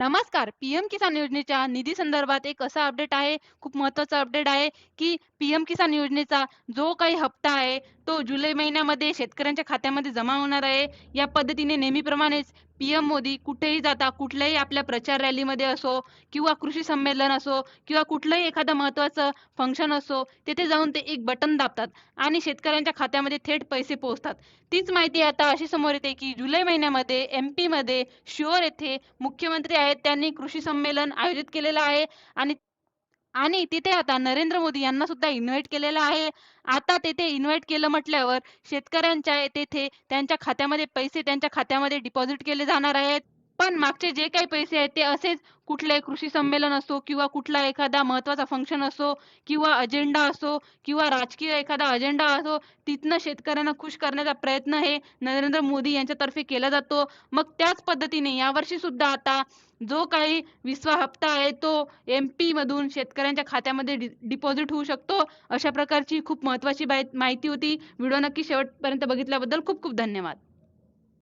नमस्कार. पीएम किसान योजनेच्या निधी संदर्भात एक असा अपडेट आहे, खूप महत्त्वाचा अपडेट आहे, की पीएम किसान योजनेचा जो काही हप्ता आहे, तो जुलै महिन्यामध्ये शेतकऱ्यांच्या खात्यामध्ये जमा होणार आहे. या पद्धतीने नेहमीप्रमाणेच पीएम मोदी कुठेही जाता, कुठल्याही आपल्या प्रचार रॅलीमध्ये असो किंवा कृषी संमेलन असो किंवा कुठलंही एखादं महत्त्वाचं फंक्शन असो, तिथे जाऊन ते एक बटन दाबतात आणि शेतकऱ्यांच्या खात्यामध्ये थेट पैसे पोहोचतात. तीच माहिती आता अशी समोर येते, की जुलै महिन्यामध्ये एम-पीमध्ये शिओर येथे मुख्यमंत्री आहेत, त्यांनी कृषी संमेलन आयोजित केलेलं आहे आणि आणि तिथे आता नरेंद्र मोदी यांना सुद्धा इन्व्हाइट केलेलं आहे. आता तेथे इन्व्हाइट केलं म्हटल्यावर शेतकऱ्यांच्या तेथे त्यांच्या खात्यामध्ये पैसे त्यांच्या खात्यामध्ये डिपॉझिट केले जाणार आहेत. पण मागचे जे काही पैसे आहेत ते असेच कुठले कृषी संमेलन असो किंवा कुठला एखादा महत्त्वाचा फंक्शन असो किंवा अजेंडा असो किंवा राजकीय एखादा अजेंडा असो, तिथनं शेतकऱ्यांना खुश करण्याचा प्रयत्न हे नरेंद्र मोदी यांच्यातर्फे केला जातो. मग त्याच पद्धतीने यावर्षी सुद्धा आता जो काही 20वा हप्ता आहे तो एम-पीमधून शेतकऱ्यांच्या खात्यामध्ये डिपॉझिट होऊ शकतो. अशा प्रकारची खूप महत्त्वाची माहिती होती. व्हिडिओ नक्की शेवटपर्यंत बघितल्याबद्दल खूप खूप धन्यवाद.